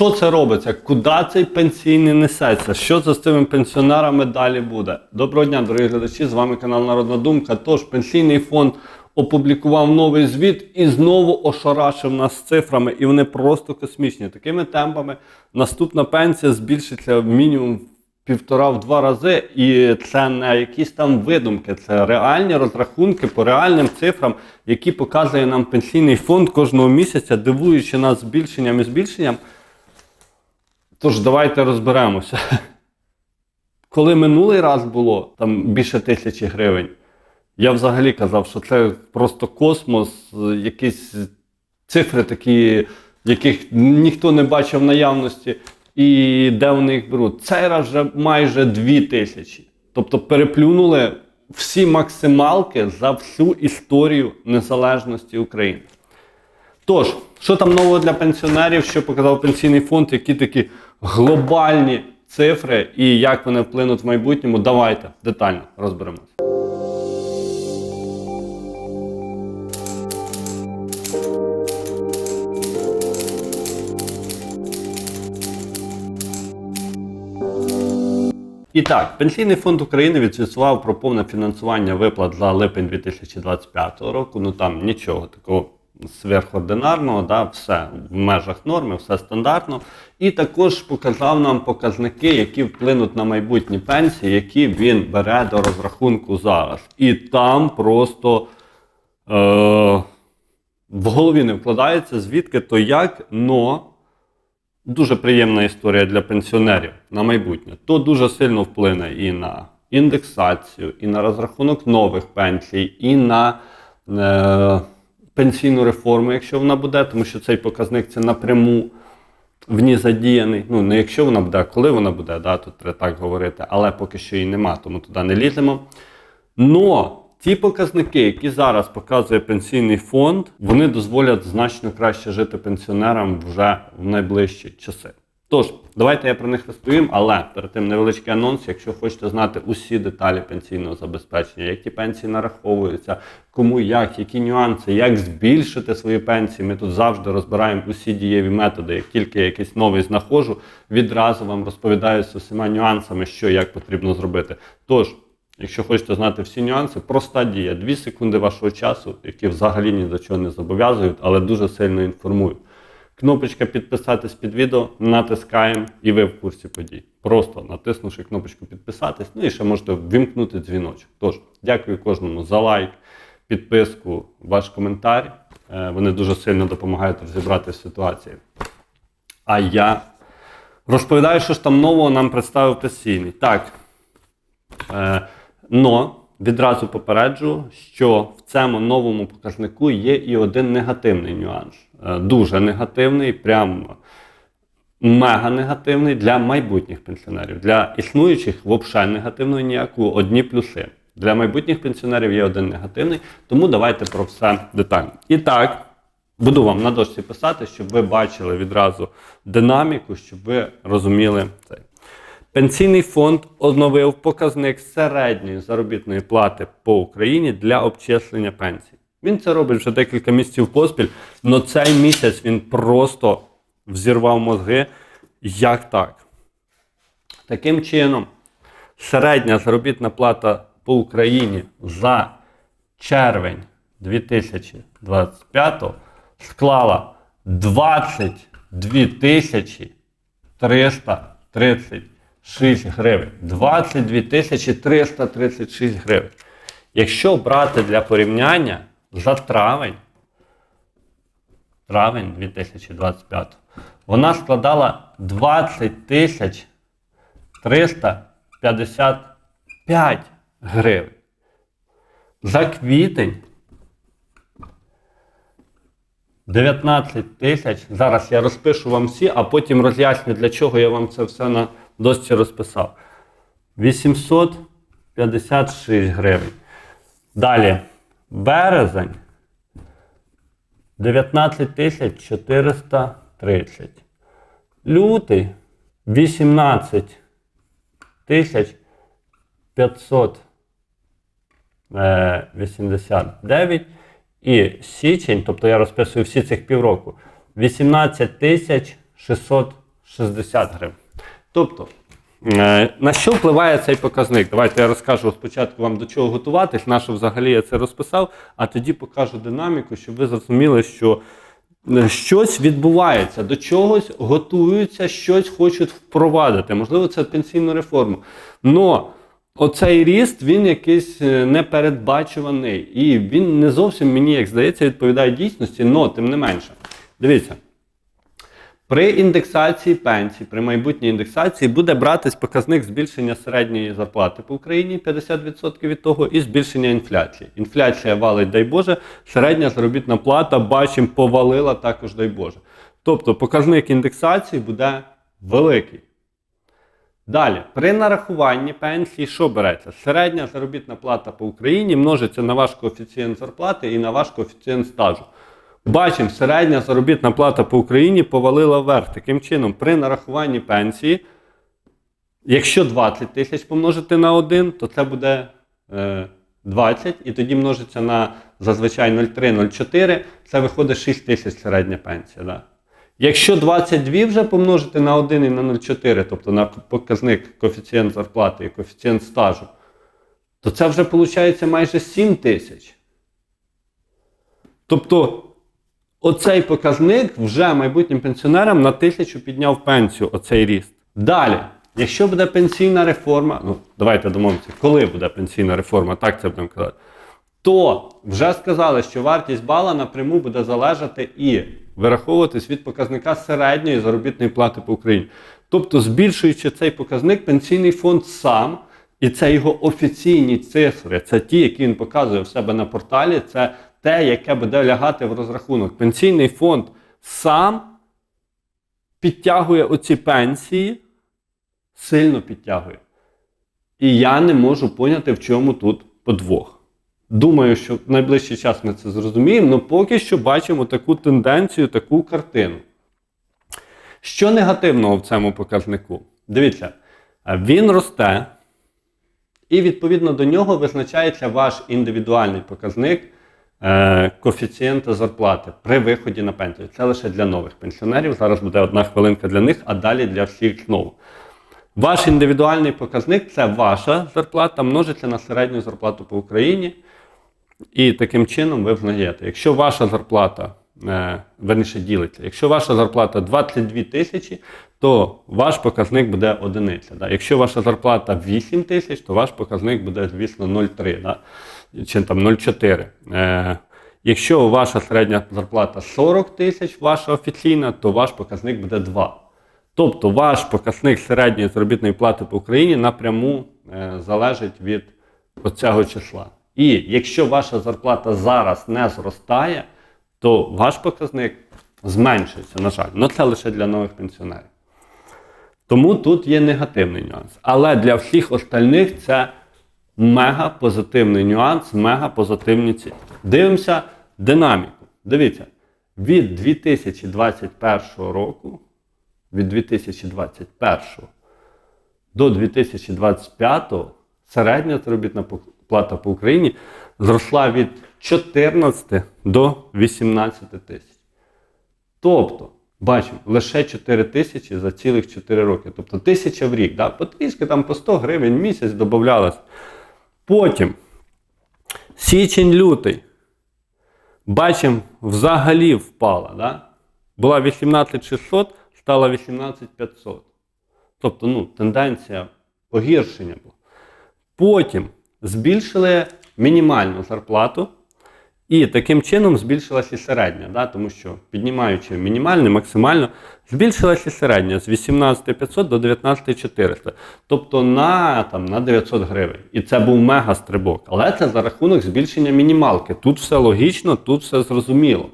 Що це робиться? Куди цей пенсійний несеться? Що це з цими пенсіонерами далі буде? Доброго дня, дорогі глядачі! З вами канал Народна Думка. Тож пенсійний фонд опублікував новий звіт і знову ошарашив нас цифрами, і вони просто космічні. Такими темпами наступна пенсія збільшиться мінімум півтора-в два рази, і це не якісь там видумки, це реальні розрахунки по реальним цифрам, які показує нам пенсійний фонд кожного місяця, дивуючи нас збільшенням і збільшенням. Тож давайте розберемося. Коли минулий раз було там більше тисячі гривень, я взагалі казав, що це просто космос, якісь цифри такі, яких ніхто не бачив наявності, і де вони їх беруть. Цей раз вже майже дві тисячі. Тобто переплюнули всі максималки за всю історію незалежності України. Тож, що там нового для пенсіонерів, що показав пенсійний фонд, які такі глобальні цифри і як вони вплинуть в майбутньому, давайте детально розберемося. І так, Пенсійний фонд України відзвітував про повне фінансування виплат за липень 2025 року. Ну там нічого такого сверхординарного, да, все в межах норми, все стандартно. І також показав нам показники, які вплинуть на майбутні пенсії, які він бере до розрахунку зараз. І там просто е- в голові не вкладається, звідки то як, но дуже приємна історія для пенсіонерів на майбутнє. То дуже сильно вплине і на індексацію, і на розрахунок нових пенсій, і на е, пенсійну реформу, якщо вона буде, тому що цей показник це напряму в ній задіяний. Ну, не якщо вона буде, а коли вона буде, да, тут треба так говорити, але поки що її нема, тому туди не ліземо. Но ті показники, які зараз показує пенсійний фонд, вони дозволять значно краще жити пенсіонерам вже в найближчі часи. Тож, давайте я про них розповім, але перед тим невеличкий анонс, якщо хочете знати усі деталі пенсійного забезпечення, які пенсії нараховуються, кому як, які нюанси, як збільшити свої пенсії. Ми тут завжди розбираємо усі дієві методи. Як тільки я якийсь новий знаходжу, відразу вам розповідаю з усіма нюансами, що як потрібно зробити. Тож. Якщо хочете знати всі нюанси, проста дія. Дві секунди вашого часу, які взагалі ні до чого не зобов'язують, але дуже сильно інформують. Кнопочка підписатись під відео, натискаємо і ви в курсі подій. Просто натиснувши кнопочку підписатись, ну і ще можете ввімкнути дзвіночок. Тож, дякую кожному за лайк, підписку, ваш коментар. Е, Вони дуже сильно допомагають розібрати ситуацію. А я розповідаю, що ж там нового нам представив пенсійний. Так. Е, Но відразу попереджу, що в цьому новому показнику є і один негативний нюанс. Е, Дуже негативний, прям мега негативний для майбутніх пенсіонерів. Для існуючих взагалі негативного ніякого, одні плюси. Для майбутніх пенсіонерів є один негативний, тому давайте про все детально. І так, буду вам на дошці писати, щоб ви бачили відразу динаміку, щоб ви розуміли це. Пенсійний фонд оновив показник середньої заробітної плати по Україні для обчислення пенсій. Він це робить вже декілька місяців поспіль, але цей місяць він просто взірвав мозги. Як так? Таким чином, середня заробітна плата по Україні за червень 2025 склала 22 тисячі 336 гривень. 22 336 гривень. Якщо брати для порівняння за травень, травень 2025, вона складала 20 тисяч 355 гривень. За квітень 19 тисяч. Зараз я розпишу вам всі, а потім роз'ясню, для чого я вам це все на досці розписав. 856 гривень. Далі. Березень. 19 тисяч 430. Лютий 18 тисяч 589. І січень, тобто я розписую всі цих півроку, 18 тисяч 600 60 гривень. Тобто, е, на що впливає цей показник? Давайте я розкажу спочатку вам до чого готуватись, на що взагалі я це розписав, а тоді покажу динаміку, щоб ви зрозуміли, що е, щось відбувається, до чогось готуються, щось хочуть впровадити. Можливо, це пенсійну реформу. Но оцей ріст він якийсь е, непередбачуваний. І він не зовсім мені, як здається, відповідає дійсності, але тим не менше. Дивіться. При індексації пенсій, при майбутній індексації буде братись показник збільшення середньої зарплати по Україні 50% від того, і збільшення інфляції. Інфляція валить, дай Боже, середня заробітна плата, бачимо, повалила також, дай Боже. Тобто показник індексації буде великий. Далі, при нарахуванні пенсії, що береться? Середня заробітна плата по Україні множиться на ваш коефіцієнт зарплати і на ваш коефіцієнт стажу. Бачимо, середня заробітна плата по Україні повалила вверх. Таким чином, при нарахуванні пенсії, якщо 20 тисяч помножити на 1, то це буде е, 20, і тоді множиться на зазвичай 0,3-0,4, це виходить 6 тисяч середня пенсія. Да? Якщо 22 вже помножити на 1 і на 0,4, тобто на показник коефіцієнт зарплати і коефіцієнт стажу, то це вже виходить майже 7 тисяч. Тобто оцей показник вже майбутнім пенсіонерам на тисячу підняв пенсію, оцей ріст. Далі, якщо буде пенсійна реформа, ну давайте домовимося, коли буде пенсійна реформа, так це будемо казати, то вже сказали, що вартість бала напряму буде залежати і вираховуватись від показника середньої заробітної плати по Україні. Тобто, збільшуючи цей показник, пенсійний фонд сам, і це його офіційні цифри, це ті, які він показує в себе на порталі, це те, яке буде лягати в розрахунок. Пенсійний фонд сам підтягує оці пенсії, сильно підтягує. І я не можу поняти, в чому тут подвох. Думаю, що в найближчий час ми це зрозуміємо, але поки що бачимо таку тенденцію, таку картину. Що негативного в цьому показнику? Дивіться, він росте, і відповідно до нього визначається ваш індивідуальний показник коефіцієнта зарплати при виході на пенсію. Це лише для нових пенсіонерів. Зараз буде одна хвилинка для них, а далі для всіх знову. Ваш індивідуальний показник це ваша зарплата, множиться на середню зарплату по Україні. І таким чином ви взнаєте, якщо ваша зарплата, е, верніше ділиться, якщо ваша зарплата 22 тисячі, то ваш показник буде одиниця. Да? Якщо ваша зарплата 8 тисяч, то ваш показник буде, звісно, 0,3 да? Чи там 0,4. Е, якщо ваша середня зарплата 40 тисяч, ваша офіційна, то ваш показник буде 2. Тобто ваш показник середньої заробітної плати по Україні напряму е, залежить від оцього числа. І якщо ваша зарплата зараз не зростає, то ваш показник зменшується, на жаль. Ну це лише для нових пенсіонерів. Тому тут є негативний нюанс. Але для всіх остальних це мега позитивний нюанс, мега позитивні цілі. Дивимося динаміку. Дивіться, від 2021 року, від 2021 до 2025 середня заробітна плата по Україні зросла від 14 до 18 тисяч. Тобто, бачимо, лише 4 тисячі за цілих 4 роки. Тобто тисяча в рік. Да? Потрішки там по 100 гривень в місяць додавалось. Потім січень-лютий. Бачимо, взагалі впала. Да? Була 18600, стала 18500. Тобто, ну, тенденція погіршення була. Потім збільшили мінімальну зарплату, і таким чином збільшилася середня, да? тому що піднімаючи мінімальну, максимально, збільшилася середня з 18500 до 19400. Тобто на, там, на 900 гривень. І це був мега стрибок. Але це за рахунок збільшення мінімалки. Тут все логічно, тут все зрозуміло.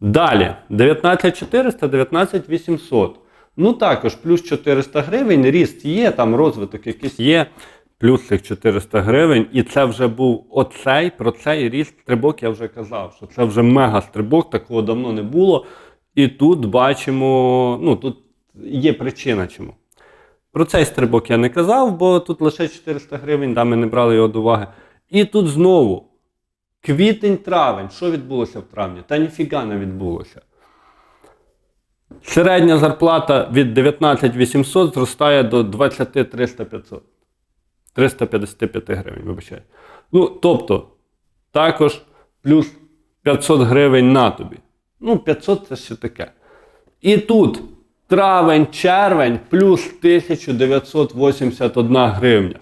Далі, 19400, 19800. Ну також плюс 400 гривень, ріст є, там розвиток якийсь є, плюс цих 400 гривень. І це вже був оцей, про цей ріст стрибок я вже казав, що це вже мега стрибок, такого давно не було. І тут бачимо, ну тут є причина чому. Про цей стрибок я не казав, бо тут лише 400 гривень, да, ми не брали його до уваги. І тут знову квітень-травень. Що відбулося в травні? Та ніфіга не відбулося. Середня зарплата від 19 800 зростає до 20 300 500. 355 гривень, вибачаю. Ну, тобто, також плюс 500 гривень на тобі. Ну, 500 це ще таке. І тут травень, червень плюс 1981 гривня.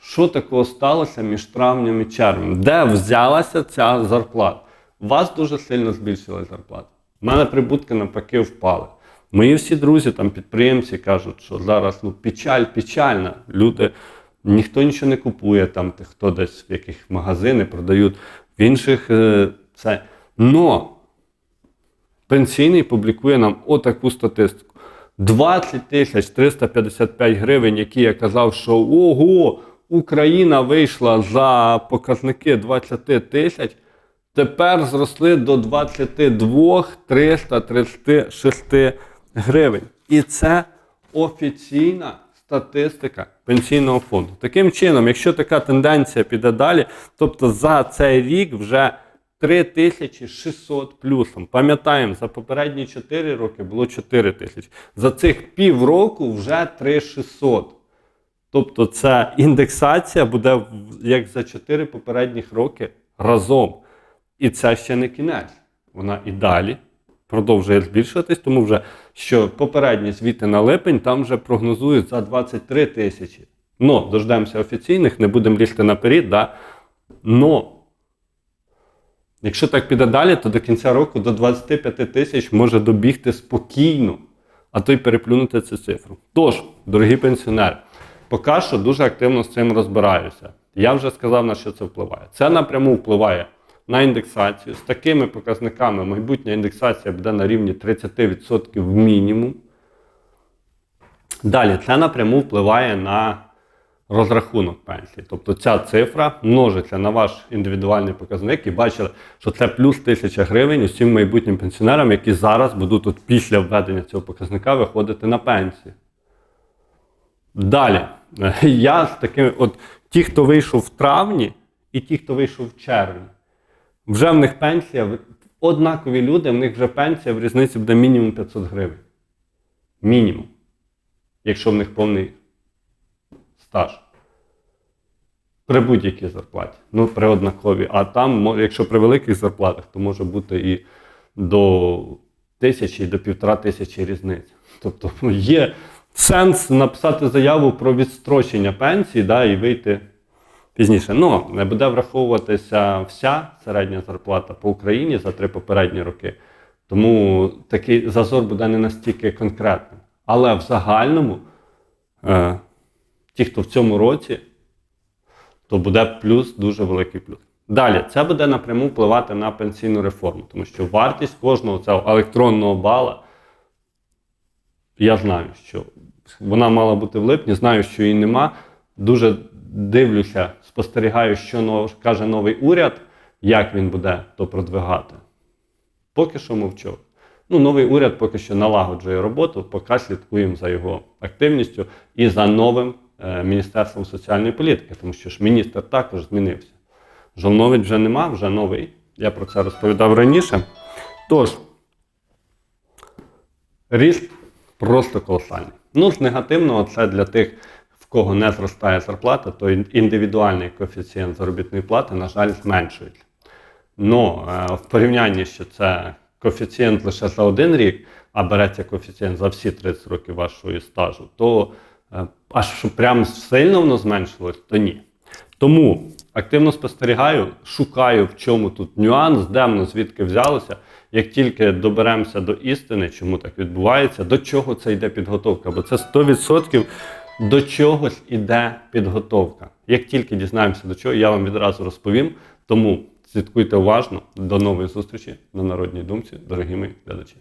Що такого сталося між травнем і червнем? Де взялася ця зарплата? У вас дуже сильно збільшилась зарплата. У мене прибутки навпаки впали. Мої всі друзі, там підприємці кажуть, що зараз ну, печаль печальна. Люди, ніхто нічого не купує, там хто десь в яких магазини продають, в інших е, це. Но пенсійний публікує нам отаку статистику. 20 тисяч 355 гривень, які я казав, що ого, Україна вийшла за показники 20 тисяч, тепер зросли до 22 336 гривень. І це офіційна статистика пенсійного фонду. Таким чином, якщо така тенденція піде далі, тобто за цей рік вже 3600 плюсом. Пам'ятаємо, за попередні 4 роки було 4 тисячі. За цих півроку вже 3600. Тобто ця індексація буде як за 4 попередніх роки разом. І це ще не кінець. Вона і далі продовжує збільшуватись, тому вже що попередні звіти на липень там вже прогнозують за 23 тисячі. Ну, дождемося офіційних, не будемо лізти наперед, да? Но Якщо так піде далі, то до кінця року до 25 тисяч може добігти спокійно, а то й переплюнути цю цифру. Тож, дорогі пенсіонери, поки що дуже активно з цим розбираюся. Я вже сказав, на що це впливає. Це напряму впливає на індексацію. З такими показниками майбутня індексація буде на рівні 30% мінімум. Далі, це напряму впливає на розрахунок пенсії. Тобто ця цифра множиться на ваш індивідуальний показник і бачили, що це плюс 1000 гривень усім майбутнім пенсіонерам, які зараз будуть от після введення цього показника виходити на пенсію. Далі, я з такими, от ті, хто вийшов в травні, і ті, хто вийшов в червні, вже в них пенсія, однакові люди, в них вже пенсія в різниці буде мінімум 500 гривень. Мінімум. Якщо в них повний стаж. При будь-якій зарплаті. Ну, при однаковій. А там, якщо при великих зарплатах, то може бути і до тисячі, і до півтора тисячі різниць. Тобто є сенс написати заяву про відстрочення пенсії да, і вийти пізніше. Ну, буде враховуватися вся середня зарплата по Україні за три попередні роки. Тому такий зазор буде не настільки конкретним. Але в загальному, е, ті, хто в цьому році, то буде плюс, дуже великий плюс. Далі, це буде напряму впливати на пенсійну реформу, тому що вартість кожного цього електронного бала, я знаю, що вона мала бути в липні, знаю, що її нема. Дуже дивлюся, спостерігаю, що каже новий уряд, як він буде то продвигати. Поки що мовчу. Ну, новий уряд поки що налагоджує роботу, поки слідкуємо за його активністю і за новим е, Міністерством соціальної політики, тому що ж міністр також змінився. Жолнович вже нема, вже новий. Я про це розповідав раніше. Тож, ріст просто колосальний. Ну, з негативного це для тих, кого не зростає зарплата, то індивідуальний коефіцієнт заробітної плати, на жаль, зменшується. Ну, е, в порівнянні, що це коефіцієнт лише за один рік, а береться коефіцієнт за всі 30 років вашого стажу, то е, аж що прям сильно воно зменшилось, то ні. Тому активно спостерігаю, шукаю, в чому тут нюанс, де воно звідки взялося. Як тільки доберемося до істини, чому так відбувається, до чого це йде підготовка, бо це 100% до чогось іде підготовка. Як тільки дізнаємося до чого, я вам відразу розповім. Тому слідкуйте уважно. До нової зустрічі на народній думці, дорогі мої глядачі.